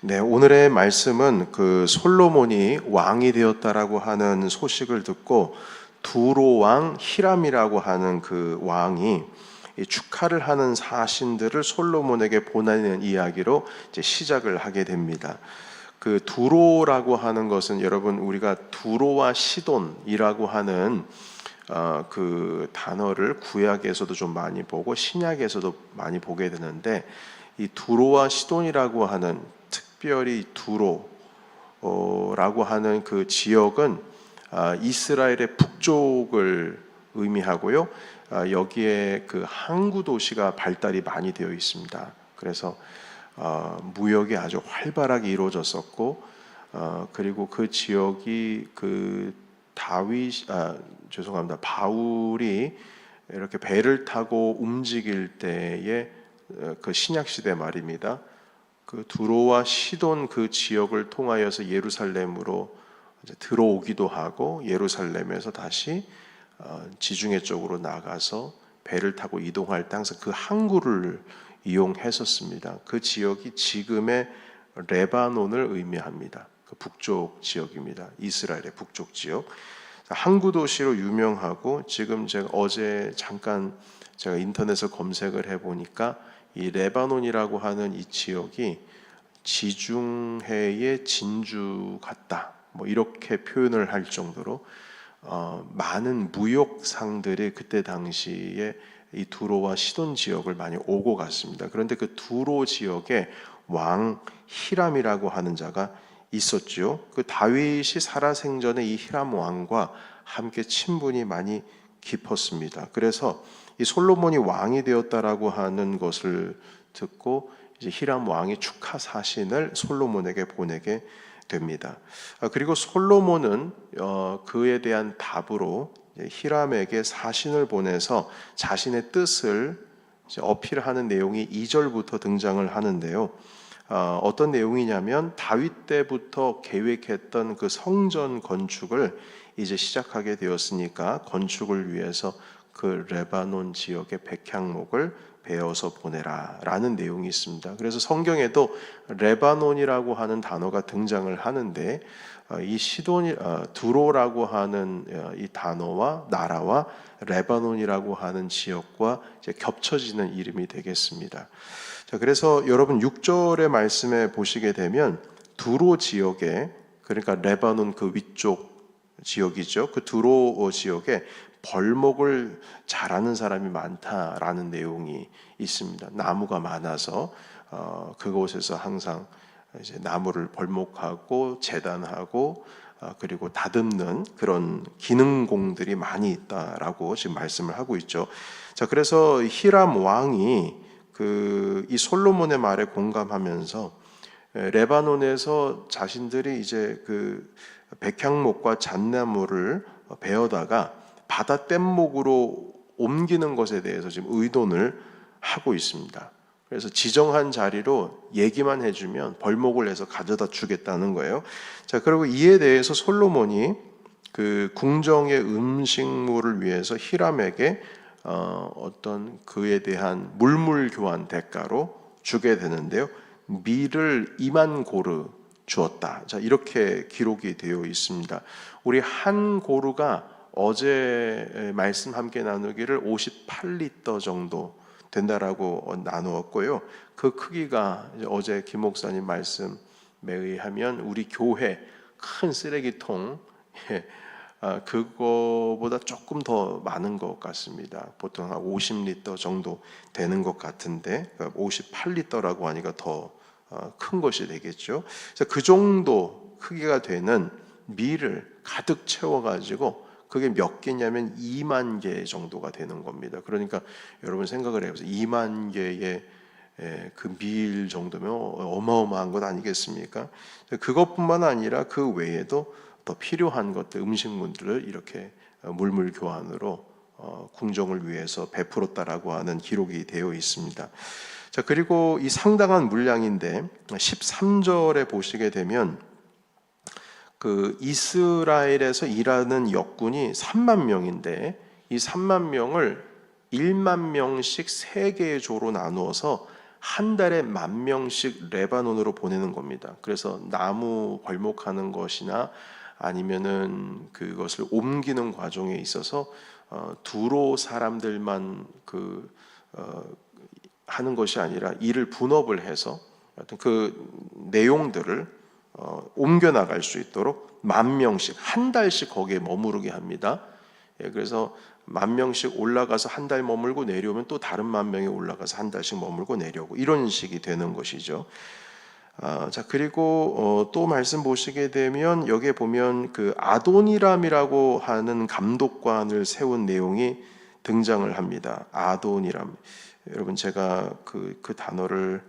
네, 오늘의 말씀은 그 솔로몬이 왕이 되었다라고 하는 소식을 듣고 두로 왕 히람이라고 하는 그 왕이 이 축하를 하는 사신들을 솔로몬에게 보내는 이야기로 이제 시작을 하게 됩니다. 그 두로라고 하는 것은 여러분 우리가 두로와 시돈이라고 하는 어, 그 단어를 구약에서도 좀 많이 보고 신약에서도 많이 보게 되는데 이 두로와 시돈이라고 하는 특별히 두로라고 하는 그 지역은 아, 이스라엘의 북쪽을 의미하고요. 아, 여기에 그 항구 도시가 발달이 많이 되어 있습니다. 그래서 어, 무역이 아주 활발하게 이루어졌었고 어, 그리고 그 지역이 그 다윗 아, 죄송합니다 바울이 이렇게 배를 타고 움직일 때에 어, 그 신약 시대 말입니다. 그 두로와 시돈 그 지역을 통하여서 예루살렘으로 이제 들어오기도 하고 예루살렘에서 다시 어, 지중해 쪽으로 나가서 배를 타고 이동할 때 항상 그 항구를 이용했었습니다. 그 지역이 지금의 레바논을 의미합니다. 그 북쪽 지역입니다. 이스라엘의 북쪽 지역. 항구 도시로 유명하고 지금 제가 어제 잠깐 제가 인터넷을 검색을 해 보니까 이 레바논이라고 하는 이 지역이 지중해의 진주 같다. 뭐 이렇게 표현을 할 정도로 어, 많은 무역상들이 그때 당시에 이 두로와 시돈 지역을 많이 오고 갔습니다. 그런데 그 두로 지역에 왕 히람이라고 하는 자가 있었죠. 그 다윗이 살아생전에 이 히람 왕과 함께 친분이 많이 깊었습니다. 그래서 이 솔로몬이 왕이 되었다라고 하는 것을 듣고 이제 히람 왕이 축하 사신을 솔로몬에게 보내게 됩니다. 아, 그리고 솔로몬은 어, 그에 대한 답으로 히람에게 사신을 보내서 자신의 뜻을 어필하는 내용이 2절부터 등장을 하는데요. 어, 어떤 내용이냐면 다윗 때부터 계획했던 그 성전 건축을 이제 시작하게 되었으니까 건축을 위해서 그 레바논 지역의 백향목을 베어서 보내라라는 내용이 있습니다. 그래서 성경에도 레바논이라고 하는 단어가 등장을 하는데 어, 이 시돈이 어, 두로라고 하는 어, 이 단어와 나라와 레바논이라고 하는 지역과 겹쳐지는 이름이 되겠습니다. 자, 그래서 여러분 6절의 말씀에 보시게 되면 두로 지역에 그러니까 레바논 그 위쪽 지역이죠. 그 두로 지역에 벌목을 잘하는 사람이 많다라는 내용이 있습니다. 나무가 많아서 어, 그곳에서 항상 이제 나무를 벌목하고 재단하고 어, 그리고 다듬는 그런 기능공들이 많이 있다라고 지금 말씀을 하고 있죠. 자, 그래서 히람 왕이 그 이 솔로몬의 말에 공감하면서 에, 레바논에서 자신들이 이제 그 백향목과 잣나무를 베어다가 바다 뗏목으로 옮기는 것에 대해서 지금 의논을 하고 있습니다. 그래서 지정한 자리로 얘기만 해주면 벌목을 해서 가져다 주겠다는 거예요. 자, 그리고 이에 대해서 솔로몬이 그 궁정의 음식물을 위해서 히람에게 어, 어떤 그에 대한 물물 교환 대가로 주게 되는데요. 밀을 2만 고르 주었다. 자, 이렇게 기록이 되어 있습니다. 우리 한 고르가 어제 말씀 함께 나누기를 58리터 정도 된다라고 나누었고요. 그 크기가 어제 김 목사님 말씀에 의하면 우리 교회 큰 쓰레기통 예, 아, 그거보다 조금 더 많은 것 같습니다. 보통 한 50리터 정도 되는 것 같은데 58리터라고 그러니까 하니까 더 큰 것이 되겠죠. 그 정도 크기가 되는 밀을 가득 채워가지고 그게 몇 개냐면 2만 개 정도가 되는 겁니다. 그러니까 여러분 생각을 해보세요. 2만 개의 그 밀 정도면 어마어마한 것 아니겠습니까? 그것뿐만 아니라 그 외에도 더 필요한 것들, 음식물들을 이렇게 물물 교환으로 어, 궁정을 위해서 베풀었다라고 하는 기록이 되어 있습니다. 자, 그리고 이 상당한 물량인데 13절에 보시게 되면 그 이스라엘에서 일하는 역군이 3만 명인데 이 3만 명을 1만 명씩 세 개의 조로 나누어서 한 달에 만 명씩 레바논으로 보내는 겁니다. 그래서 나무 벌목하는 것이나 아니면은 그것을 옮기는 과정에 있어서 어, 두로 사람들만 그 어, 하는 것이 아니라 이를 분업을 해서 어떤 그 내용들을 어, 옮겨 나갈 수 있도록 만 명씩 한 달씩 거기에 머무르게 합니다. 예, 그래서 만 명씩 올라가서 한 달 머물고 내려오면 또 다른 만 명이 올라가서 한 달씩 머물고 내려오고 이런 식이 되는 것이죠. 아, 자 그리고 어, 또 말씀 보시게 되면 여기에 보면 그 아도니람이라고 하는 감독관을 세운 내용이 등장을 합니다. 아도니람. 여러분 제가 그, 그 단어를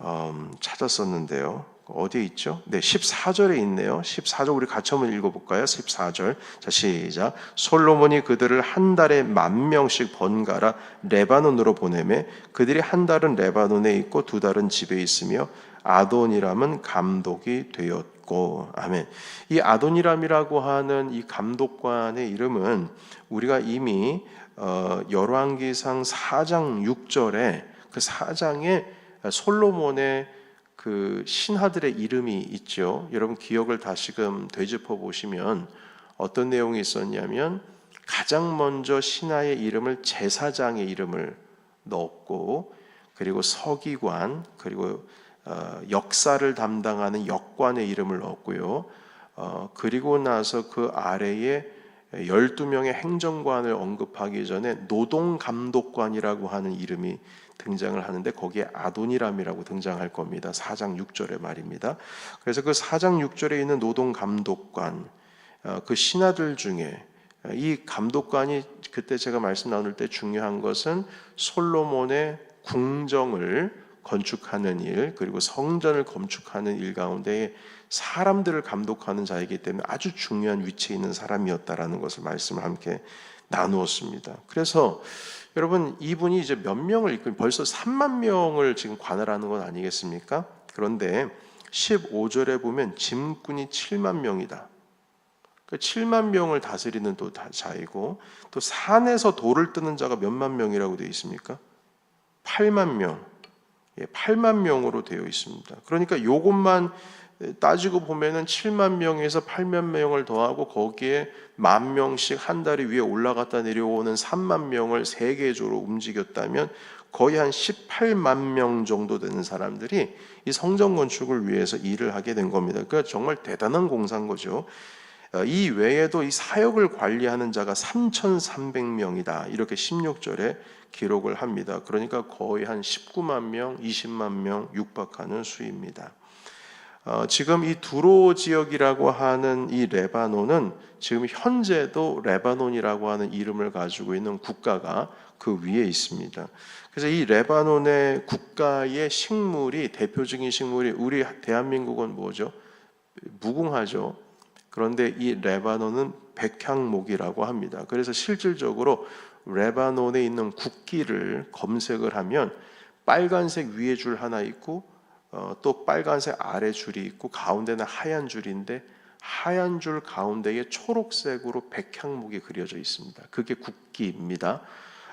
음, 찾았었는데요. 어디에 있죠? 네, 14절에 있네요. 14절 우리 같이 한번 읽어볼까요? 14절. 자, 시작. 솔로몬이 그들을 한 달에 만 명씩 번갈아 레바논으로 보내매 그들이 한 달은 레바논에 있고 두 달은 집에 있으며 아도니람은 감독이 되었고 아멘. 이 아도니람이라고 하는 이 감독관의 이름은 우리가 이미 어, 열왕기상 4장 6절에 그 4장에 솔로몬의 그 신하들의 이름이 있죠. 여러분 기억을 다시금 되짚어 보시면 어떤 내용이 있었냐면 가장 먼저 신하의 이름을 제사장의 이름을 넣었고 그리고 서기관 그리고 어, 역사를 담당하는 역관의 이름을 넣었고요. 어, 그리고 나서 그 아래에 12명의 행정관을 언급하기 전에 노동감독관이라고 하는 이름이 등장을 하는데 거기에 아도니람이라고 등장할 겁니다. 4장 6절의 말입니다. 그래서 그 4장 6절에 있는 노동감독관 어, 그 신하들 중에 이 감독관이 그때 제가 말씀 나눌 때 중요한 것은 솔로몬의 궁정을 건축하는 일 그리고 성전을 건축하는 일 가운데 사람들을 감독하는 자이기 때문에 아주 중요한 위치에 있는 사람이었다라는 것을 말씀을 함께 나누었습니다. 그래서 여러분 이분이 이제 몇 명을 이끌 벌써 3만 명을 지금 관할하는 건 아니겠습니까? 그런데 15절에 보면 짐꾼이 7만 명이다. 그 7만 명을 다스리는 또 자이고 또 산에서 돌을 뜨는 자가 몇만 명이라고 되어 있습니까? 8만 명. 예, 8만 명으로 되어 있습니다. 그러니까 요것만 따지고 보면은 7만 명에서 8만 명을 더하고 거기에 만 명씩 한 달에 위에 올라갔다 내려오는 3만 명을 세계적으로 움직였다면 거의 한 18만 명 정도 되는 사람들이 이 성전 건축을 위해서 일을 하게 된 겁니다. 그러니까 정말 대단한 공사인 거죠. 어, 이 외에도 이 사역을 관리하는 자가 3,300명이다. 이렇게 16절에 기록을 합니다. 그러니까 거의 한 19만 명, 20만 명 육박하는 수입니다. 어, 지금 이 두로 지역이라고 하는 이 레바논은 지금 현재도 레바논이라고 하는 이름을 가지고 있는 국가가 그 위에 있습니다. 그래서 이 레바논의 국가의 식물이 대표적인 식물이 우리 대한민국은 뭐죠? 무궁화죠. 그런데 이 레바논은 백향목이라고 합니다. 그래서 실질적으로 레바논에 있는 국기를 검색을 하면 빨간색 위에 줄 하나 있고 어, 또 빨간색 아래 줄이 있고 가운데는 하얀 줄인데 하얀 줄 가운데에 초록색으로 백향목이 그려져 있습니다. 그게 국기입니다.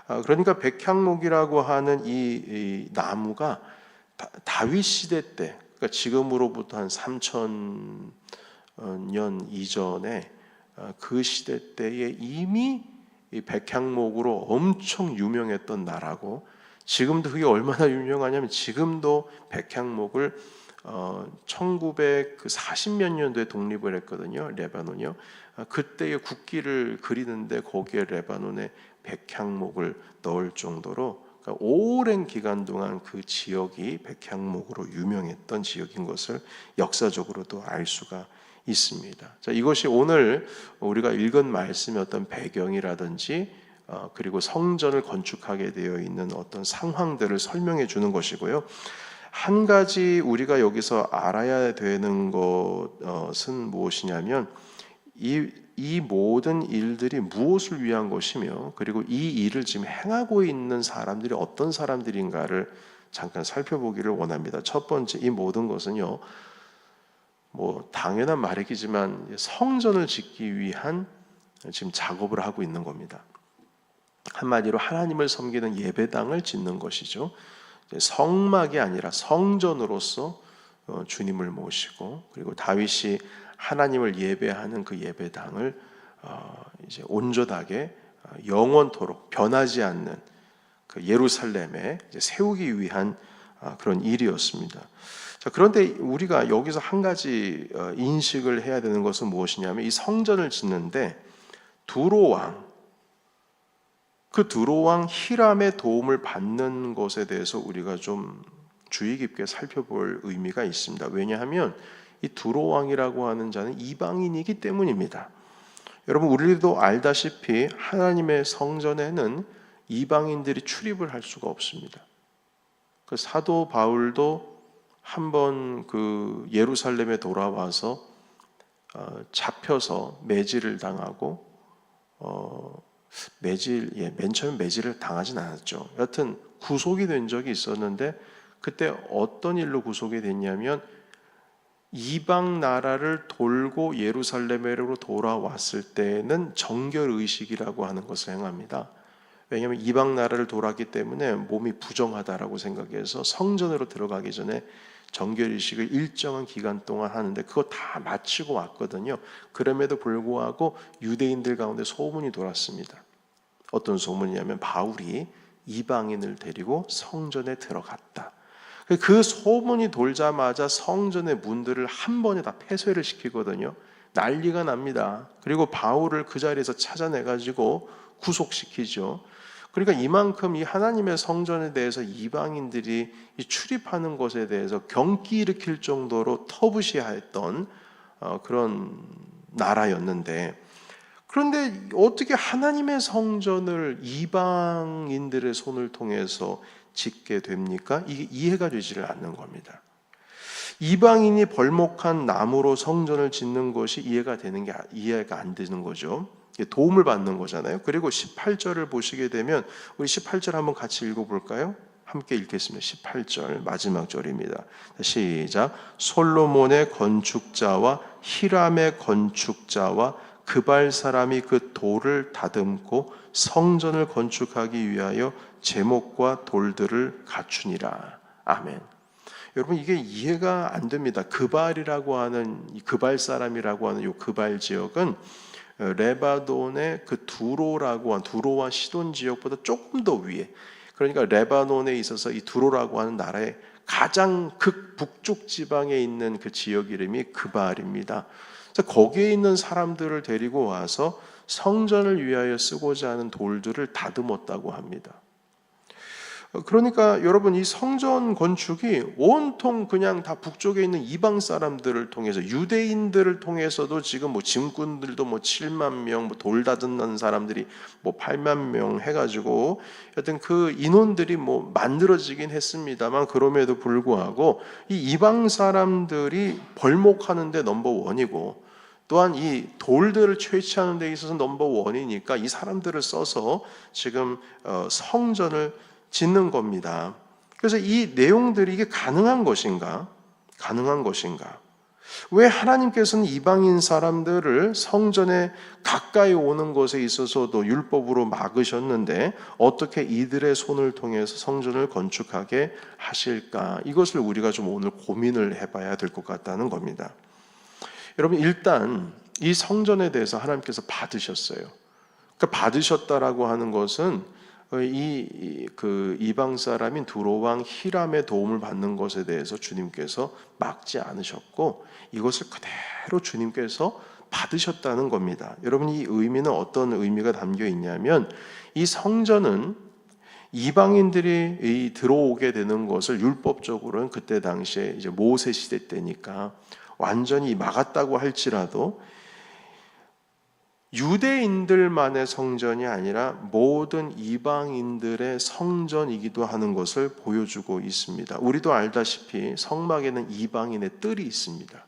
아, 그러니까 백향목이라고 하는 이, 이 나무가 다, 윗 시대 때, 그러니까 지금으로부터 한 3천 년 이전에 아, 그 시대 때에 이미 이 백향목으로 엄청 유명했던 나라고 지금도 그게 얼마나 유명하냐면 지금도 백향목을 어, 1940몇 년도에 독립을 했거든요. 레바논이요. 아, 그때의 국기를 그리는데 거기에 레바논에 백향목을 넣을 정도로 그러니까 오랜 기간 동안 그 지역이 백향목으로 유명했던 지역인 것을 역사적으로도 알 수가 있습니다. 자, 이것이 오늘 우리가 읽은 말씀의 어떤 배경이라든지 어, 그리고 성전을 건축하게 되어 있는 어떤 상황들을 설명해 주는 것이고요. 한 가지 우리가 여기서 알아야 되는 것은 무엇이냐면 이, 이 모든 일들이 무엇을 위한 것이며 그리고 이 일을 지금 행하고 있는 사람들이 어떤 사람들인가를 잠깐 살펴보기를 원합니다. 첫 번째 이 모든 것은요. 뭐 당연한 말이지만 성전을 짓기 위한 지금 작업을 하고 있는 겁니다. 한마디로 하나님을 섬기는 예배당을 짓는 것이죠. 성막이 아니라 성전으로서 어, 주님을 모시고 그리고 다윗이 하나님을 예배하는 그 예배당을 어, 이제 온전하게 어, 영원토록 변하지 않는 그 예루살렘에 세우기 위한 아, 그런 일이었습니다. 자, 그런데 우리가 여기서 한 가지 어, 인식을 해야 되는 것은 무엇이냐면 이 성전을 짓는데 두로 왕, 그 두로 왕 히람의 도움을 받는 것에 대해서 우리가 좀 주의 깊게 살펴볼 의미가 있습니다. 왜냐하면 이 두로 왕이라고 하는 자는 이방인이기 때문입니다. 여러분 우리도 알다시피 하나님의 성전에는 이방인들이 출입을 할 수가 없습니다. 그 사도 바울도 한번 그 예루살렘에 돌아와서 어, 잡혀서 매질을 당하고 어, 매질 예, 맨 처음 매질을 당하진 않았죠. 여튼 구속이 된 적이 있었는데 그때 어떤 일로 구속이 됐냐면 이방 나라를 돌고 예루살렘으로 돌아왔을 때는 정결 의식이라고 하는 것을 행합니다. 왜냐하면 이방 나라를 돌았기 때문에 몸이 부정하다라고 생각해서 성전으로 들어가기 전에 정결 의식을 일정한 기간 동안 하는데 그거 다 마치고 왔거든요. 그럼에도 불구하고 유대인들 가운데 소문이 돌았습니다. 어떤 소문이냐면 바울이 이방인을 데리고 성전에 들어갔다. 그 소문이 돌자마자 성전의 문들을 한 번에 다 폐쇄를 시키거든요. 난리가 납니다. 그리고 바울을 그 자리에서 찾아내 가지고 구속시키죠. 그러니까 이만큼 이 하나님의 성전에 대해서 이방인들이 출입하는 것에 대해서 경기 일으킬 정도로 터부시했던 어, 그런 나라였는데 그런데 어떻게 하나님의 성전을 이방인들의 손을 통해서 짓게 됩니까? 이게 이해가 되지를 않는 겁니다. 이방인이 벌목한 나무로 성전을 짓는 것이 이해가 되는 게 이해가 안 되는 거죠. 도움을 받는 거잖아요. 그리고 18절을 보시게 되면 우리 18절 한번 같이 읽어 볼까요? 함께 읽겠습니다. 18절 마지막 절입니다. 시작. 솔로몬의 건축자와 히람의 건축자와 그발 사람이 그 돌을 다듬고 성전을 건축하기 위하여 제목과 돌들을 갖추니라. 아멘. 여러분 이게 이해가 안 됩니다. 그발이라고 하는 그발 사람이라고 하는 요 그발 지역은 레바논의 그 두로라고 한 두로와 시돈 지역보다 조금 더 위에 그러니까 레바논에 있어서 이 두로라고 하는 나라의 가장 극북쪽 지방에 있는 그 지역 이름이 그발입니다. 그래서 거기에 있는 사람들을 데리고 와서 성전을 위하여 쓰고자 하는 돌들을 다듬었다고 합니다. 그러니까 여러분 이 성전 건축이 온통 그냥 다 북쪽에 있는 이방 사람들을 통해서 유대인들을 통해서도 지금 뭐 짐꾼들도 뭐 7만 명, 뭐 돌 다듬는 사람들이 뭐 8만 명 해가지고 여튼 그 인원들이 뭐 만들어지긴 했습니다만 그럼에도 불구하고 이 이방 사람들이 벌목하는데 넘버 원이고 또한 이 돌들을 채취하는 데 있어서 넘버 원이니까 이 사람들을 써서 지금 어, 성전을 짓는 겁니다. 그래서 이 내용들이 이게 가능한 것인가? 가능한 것인가? 왜 하나님께서는 이방인 사람들을 성전에 가까이 오는 것에 있어서도 율법으로 막으셨는데 어떻게 이들의 손을 통해서 성전을 건축하게 하실까? 이것을 우리가 좀 오늘 고민을 해봐야 될 것 같다는 겁니다. 여러분 일단 이 성전에 대해서 하나님께서 받으셨어요. 그러니까 받으셨다라고 하는 것은 이 그 이방 사람인 두로 왕 히람의 도움을 받는 것에 대해서 주님께서 막지 않으셨고 이것을 그대로 주님께서 받으셨다는 겁니다. 여러분 이 의미는 어떤 의미가 담겨 있냐면 이 성전은 이방인들이 들어오게 되는 것을 율법적으로는 그때 당시에 이제 모세 시대 때니까 완전히 막았다고 할지라도 유대인들만의 성전이 아니라 모든 이방인들의 성전이기도 하는 것을 보여주고 있습니다. 우리도 알다시피 성막에는 이방인의 뜰이 있습니다.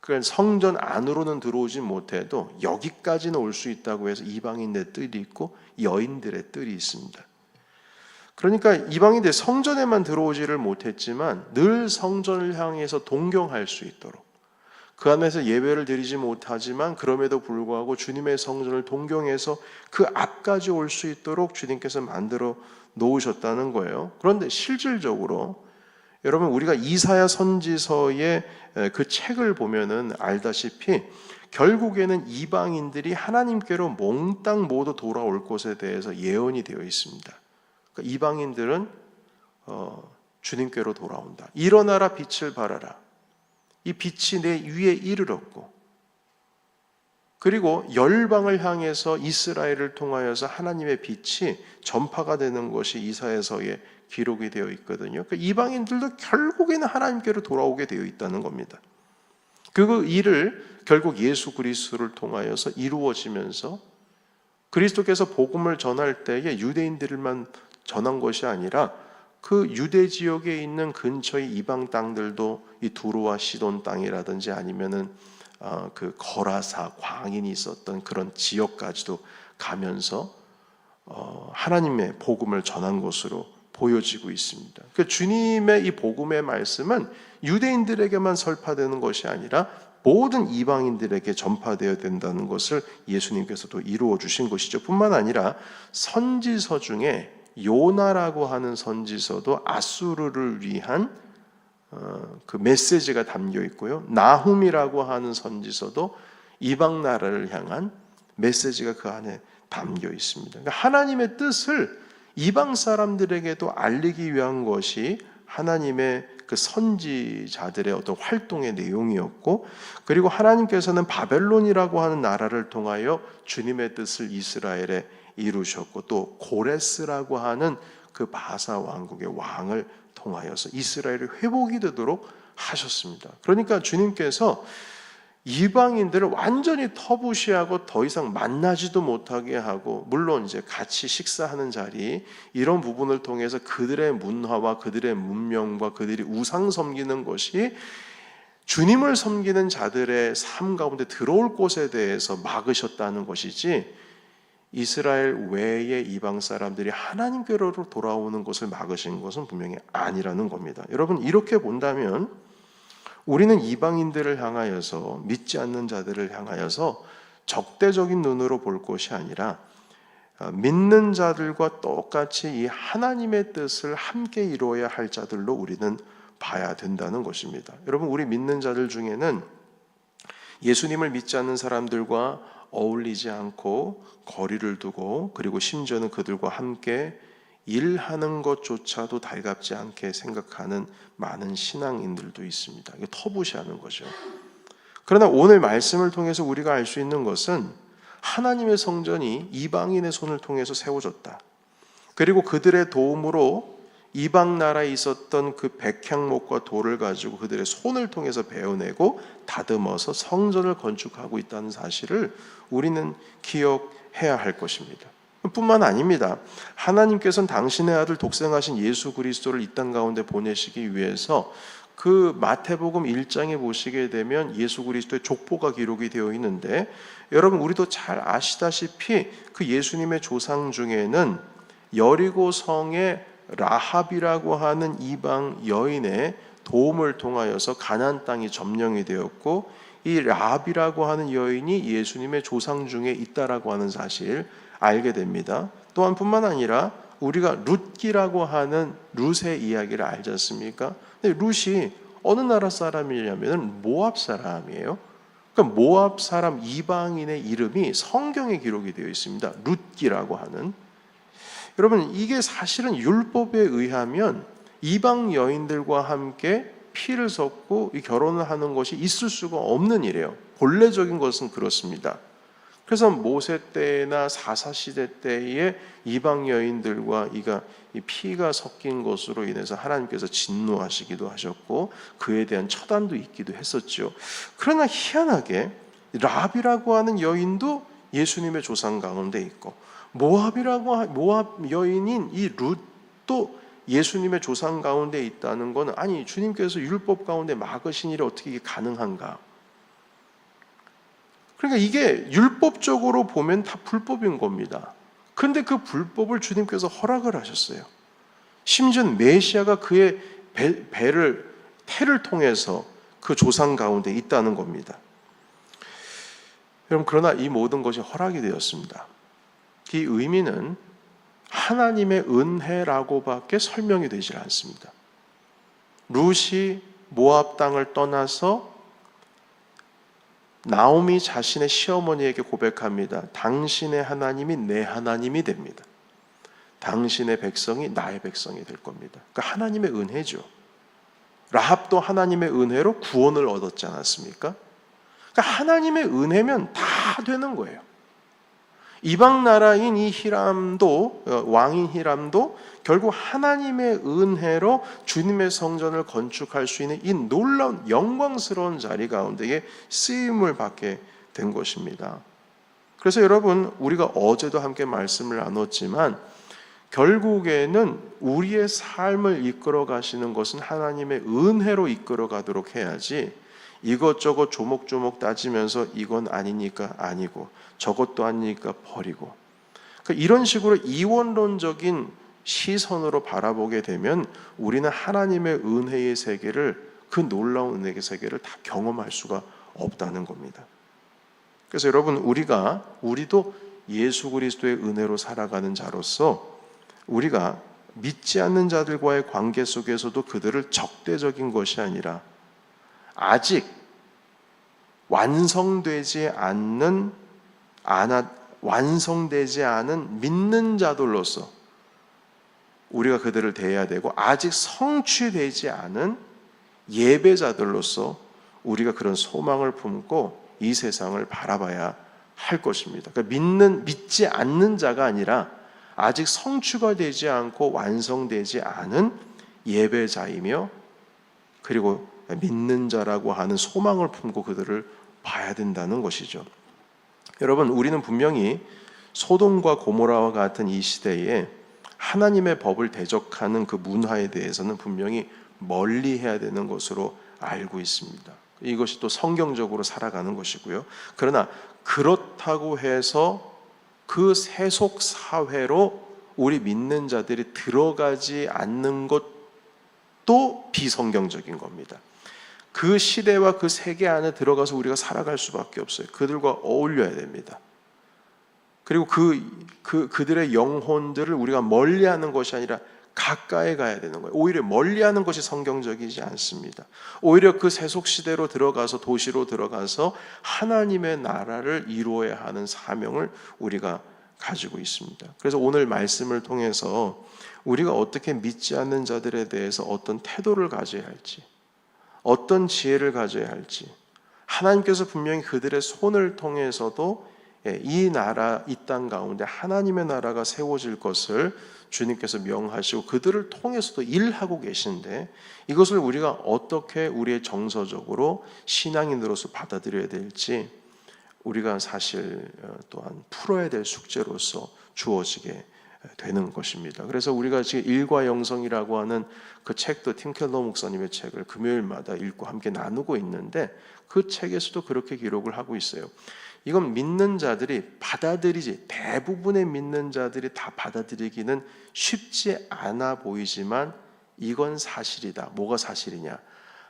그러니까 성전 안으로는 들어오지 못해도 여기까지는 올 수 있다고 해서 이방인의 뜰이 있고 여인들의 뜰이 있습니다. 그러니까 이방인들 성전에만 들어오지를 못했지만 늘 성전을 향해서 동경할 수 있도록 그 안에서 예배를 드리지 못하지만 그럼에도 불구하고 주님의 성전을 동경해서 그 앞까지 올 수 있도록 주님께서 만들어 놓으셨다는 거예요. 그런데 실질적으로 여러분 우리가 이사야 선지서의 그 책을 보면은 알다시피 결국에는 이방인들이 하나님께로 몽땅 모두 돌아올 것에 대해서 예언이 되어 있습니다. 그러니까 이방인들은 어, 주님께로 돌아온다. 일어나라 빛을 발하라. 이 빛이 내 위에 이르렀고 그리고 열방을 향해서 이스라엘을 통하여서 하나님의 빛이 전파가 되는 것이 이사에서의 기록이 되어 있거든요. 그 이방인들도 결국에는 하나님께로 돌아오게 되어 있다는 겁니다. 그 일을 결국 예수 그리스도를 통하여서 이루어지면서 그리스도께서 복음을 전할 때에 유대인들만 전한 것이 아니라 그 유대 지역에 있는 근처의 이방 땅들도 이 두로와 시돈 땅이라든지 아니면은 어, 그 거라사 광인이 있었던 그런 지역까지도 가면서 어, 하나님의 복음을 전한 것으로 보여지고 있습니다. 그 주님의 이 복음의 말씀은 유대인들에게만 설파되는 것이 아니라 모든 이방인들에게 전파되어야 된다는 것을 예수님께서도 이루어 주신 것이죠. 뿐만 아니라 선지서 중에 요나라고 하는 선지서도 아수르를 위한 어, 그 메시지가 담겨 있고요. 나훔이라고 하는 선지서도 이방 나라를 향한 메시지가 그 안에 담겨 있습니다. 그러니까 하나님의 뜻을 이방 사람들에게도 알리기 위한 것이 하나님의 그 선지자들의 어떤 활동의 내용이었고 그리고 하나님께서는 바벨론이라고 하는 나라를 통하여 주님의 뜻을 이스라엘에 이루셨고 또 고레스라고 하는 그 바사 왕국의 왕을 통하여서 이스라엘이 회복이 되도록 하셨습니다. 그러니까 주님께서 이방인들을 완전히 터부시하고 더 이상 만나지도 못하게 하고 물론 이제 같이 식사하는 자리 이런 부분을 통해서 그들의 문화와 그들의 문명과 그들이 우상 섬기는 것이 주님을 섬기는 자들의 삶 가운데 들어올 곳에 대해서 막으셨다는 것이지 이스라엘 외의 이방 사람들이 하나님께로 돌아오는 것을 막으신 것은 분명히 아니라는 겁니다. 여러분 이렇게 본다면 우리는 이방인들을 향하여서 믿지 않는 자들을 향하여서 적대적인 눈으로 볼 것이 아니라 어, 믿는 자들과 똑같이 이 하나님의 뜻을 함께 이루어야 할 자들로 우리는 봐야 된다는 것입니다. 여러분 우리 믿는 자들 중에는 예수님을 믿지 않는 사람들과 어울리지 않고 거리를 두고 그리고 심지어는 그들과 함께 일하는 것조차도 달갑지 않게 생각하는 많은 신앙인들도 있습니다. 이게 터부시하는 거죠. 그러나 오늘 말씀을 통해서 우리가 알 수 있는 것은 하나님의 성전이 이방인의 손을 통해서 세워졌다. 그리고 그들의 도움으로 이방 나라에 있었던 그 백향목과 돌을 가지고 그들의 손을 통해서 베어내고 다듬어서 성전을 건축하고 있다는 사실을 우리는 기억해야 할 것입니다. 뿐만 아닙니다. 하나님께서는 당신의 아들 독생하신 예수 그리스도를 이 땅 가운데 보내시기 위해서 그 마태복음 1장에 보시게 되면 예수 그리스도의 족보가 기록이 되어 있는데 여러분 우리도 잘 아시다시피 그 예수님의 조상 중에는 여리고 성의 라합이라고 하는 이방 여인의 도움을 통하여서 가나안 땅이 점령이 되었고 이 라합이라고 하는 여인이 예수님의 조상 중에 있다라고 하는 사실 알게 됩니다. 또한 뿐만 아니라 우리가 룻기라고 하는 룻의 이야기를 알지 않습니까? 근데 룻이 어느 나라 사람이냐면 모압 사람이에요. 그러니까 모압 사람 이방인의 이름이 성경에 기록이 되어 있습니다. 룻기라고 하는. 여러분 이게 사실은 율법에 의하면 이방 여인들과 함께 피를 섞고 결혼을 하는 것이 있을 수가 없는 일이에요. 본래적인 것은 그렇습니다. 그래서 모세 때나 사사 시대 때의 이방 여인들과 이가 이 피가 섞인 것으로 인해서 하나님께서 진노하시기도 하셨고 그에 대한 처단도 있기도 했었죠. 그러나 희한하게 라비라고 하는 여인도 예수님의 조상 가운데 있고 모압이라고 모압 여인인 이 룻도 예수님의 조상 가운데 있다는 것은 아니 주님께서 율법 가운데 막으신 일이 어떻게 가능한가? 그러니까 이게 율법적으로 보면 다 불법인 겁니다. 근데 그 불법을 주님께서 허락을 하셨어요. 심지어 메시아가 그의 배, 배를 태를 통해서 그 조상 가운데 있다는 겁니다. 여러분 그러나 이 모든 것이 허락이 되었습니다. 이 의미는 하나님의 은혜라고밖에 설명이 되질 않습니다. 룻이 모압 땅을 떠나서 나오미 자신의 시어머니에게 고백합니다. 당신의 하나님이 내 하나님이 됩니다. 당신의 백성이 나의 백성이 될 겁니다. 그러니까 하나님의 은혜죠. 라합도 하나님의 은혜로 구원을 얻었지 않았습니까? 그러니까 하나님의 은혜면 다 되는 거예요. 이방 나라인 이 히람도 어, 왕인 히람도 결국 하나님의 은혜로 주님의 성전을 건축할 수 있는 이 놀라운 영광스러운 자리 가운데에 쓰임을 받게 된 것입니다. 그래서 여러분 우리가 어제도 함께 말씀을 나눴지만 결국에는 우리의 삶을 이끌어 가시는 것은 하나님의 은혜로 이끌어 가도록 해야지 이것저것 조목조목 따지면서 이건 아니니까 아니고 저것도 아니니까 버리고 그러니까 이런 식으로 이원론적인 시선으로 바라보게 되면 우리는 하나님의 은혜의 세계를 그 놀라운 은혜의 세계를 다 경험할 수가 없다는 겁니다. 그래서 여러분 우리가 우리도 예수 그리스도의 은혜로 살아가는 자로서 우리가 믿지 않는 자들과의 관계 속에서도 그들을 적대적인 것이 아니라 아직 완성되지 않는 않아, 완성되지 않은 믿는 자들로서 우리가 그들을 대해야 되고 아직 성취되지 않은 예배자들로서 우리가 그런 소망을 품고 이 세상을 바라봐야 할 것입니다. 그러니까 믿는 믿지 않는 자가 아니라 아직 성취가 되지 않고 완성되지 않은 예배자이며 그리고 믿는 자라고 하는 소망을 품고 그들을 봐야 된다는 것이죠. 여러분, 우리는 분명히 소돔과 고모라와 같은 이 시대에 하나님의 법을 대적하는 그 문화에 대해서는 분명히 멀리 해야 되는 것으로 알고 있습니다. 이것이 또 성경적으로 살아가는 것이고요. 그러나 그렇다고 해서 그 세속 사회로 우리 믿는 자들이 들어가지 않는 것 도 비성경적인 겁니다. 그 시대와 그 세계 안에 들어가서 우리가 살아갈 수밖에 없어요. 그들과 어울려야 됩니다. 그리고 그, 그, 그들의 영혼들을 우리가 멀리 하는 것이 아니라 가까이 가야 되는 거예요. 오히려 멀리 하는 것이 성경적이지 않습니다. 오히려 그 세속 시대로 들어가서 도시로 들어가서 하나님의 나라를 이루어야 하는 사명을 우리가 가지고 있습니다. 그래서 오늘 말씀을 통해서 우리가 어떻게 믿지 않는 자들에 대해서 어떤 태도를 가져야 할지, 어떤 지혜를 가져야 할지, 하나님께서 분명히 그들의 손을 통해서도 예, 이 나라, 이 땅 가운데 하나님의 나라가 세워질 것을 주님께서 명하시고 그들을 통해서도 일하고 계신데 이것을 우리가 어떻게 우리의 정서적으로 신앙인으로서 받아들여야 될지 우리가 사실 어, 또한 풀어야 될 숙제로서 주어지게 되는 것입니다. 그래서 우리가 지금 일과 영성이라고 하는 그 책도 팀켈러 목사님의 책을 금요일마다 읽고 함께 나누고 있는데 그 책에서도 그렇게 기록을 하고 있어요. 이건 믿는 자들이 받아들이지 대부분의 믿는 자들이 다 받아들이기는 쉽지 않아 보이지만 이건 사실이다. 뭐가 사실이냐?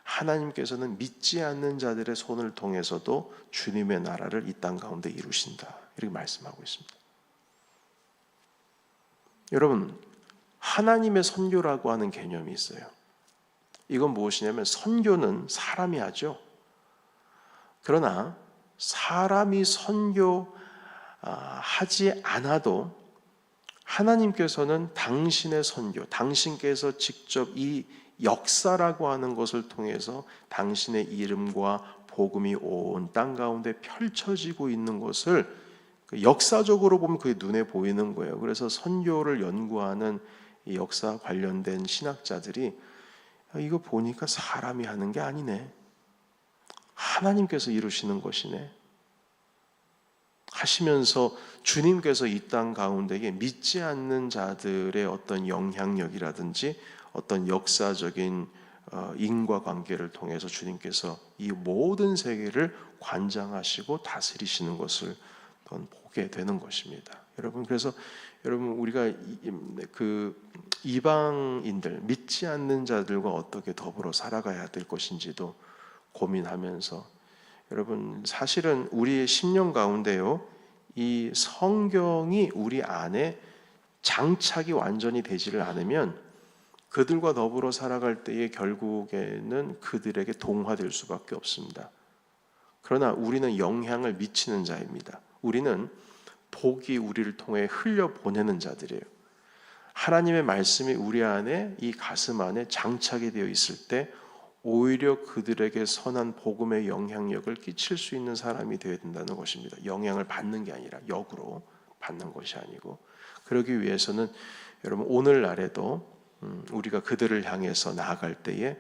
하나님께서는 믿지 않는 자들의 손을 통해서도 주님의 나라를 이 땅 가운데 이루신다. 이렇게 말씀하고 있습니다. 여러분, 하나님의 선교라고 하는 개념이 있어요. 이건 무엇이냐면 선교는 사람이 하죠. 그러나 사람이 선교하지 않아도 하나님께서는 당신의 선교, 당신께서 직접 이 역사라고 하는 것을 통해서 당신의 이름과 복음이 온 땅 가운데 펼쳐지고 있는 것을 그 역사적으로 보면 그게 눈에 보이는 거예요. 그래서 선교를 연구하는 역사 관련된 신학자들이 이거 보니까 사람이 하는 게 아니네. 하나님께서 이루시는 것이네. 하시면서 주님께서 이 땅 가운데에 믿지 않는 자들의 어떤 영향력이라든지 어떤 역사적인 어, 인과관계를 통해서 주님께서 이 모든 세계를 관장하시고 다스리시는 것을 보게 되는 것입니다. 여러분 그래서 여러분 우리가 그 이방인들 믿지 않는 자들과 어떻게 더불어 살아가야 될 것인지도 고민하면서 여러분 사실은 우리의 심령 가운데요 이 성경이 우리 안에 장착이 완전히 되지를 않으면 그들과 더불어 살아갈 때에 결국에는 그들에게 동화될 수밖에 없습니다. 그러나 우리는 영향을 미치는 자입니다. 우리는 복이 우리를 통해 흘려 보내는 자들이에요. 하나님의 말씀이 우리 안에 이 가슴 안에 장착이 되어 있을 때 오히려 그들에게 선한 복음의 영향력을 끼칠 수 있는 사람이 되어야 된다는 것입니다. 영향을 받는 게 아니라 역으로 받는 것이 아니고 그러기 위해서는 여러분 오늘날에도 음, 우리가 그들을 향해서 나아갈 때에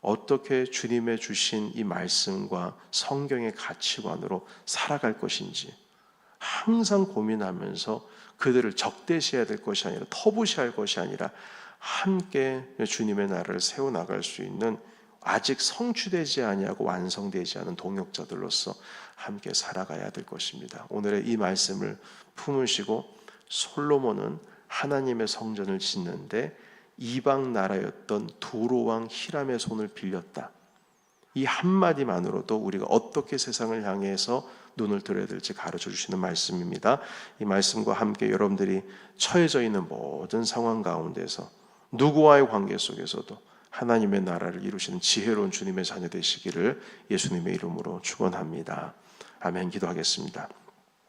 어떻게 주님의 주신 이 말씀과 성경의 가치관으로 살아갈 것인지 항상 고민하면서 그들을 적대시해야 될 것이 아니라 터부시할 것이 아니라 함께 주님의 나라를 세워 나갈 수 있는 아직 성취되지 아니하고 완성되지 않은 동역자들로서 함께 살아가야 될 것입니다. 오늘의 이 말씀을 품으시고 솔로몬은 하나님의 성전을 짓는데 이방 나라였던 두로 왕 히람의 손을 빌렸다. 이 한마디만으로도 우리가 어떻게 세상을 향해서 눈을 들어야 될지 가르쳐 주시는 말씀입니다. 이 말씀과 함께 여러분들이 처해져 있는 모든 상황 가운데서 누구와의 관계 속에서도 하나님의 나라를 이루시는 지혜로운 주님의 자녀 되시기를 예수님의 이름으로 축원합니다. 아멘 기도하겠습니다.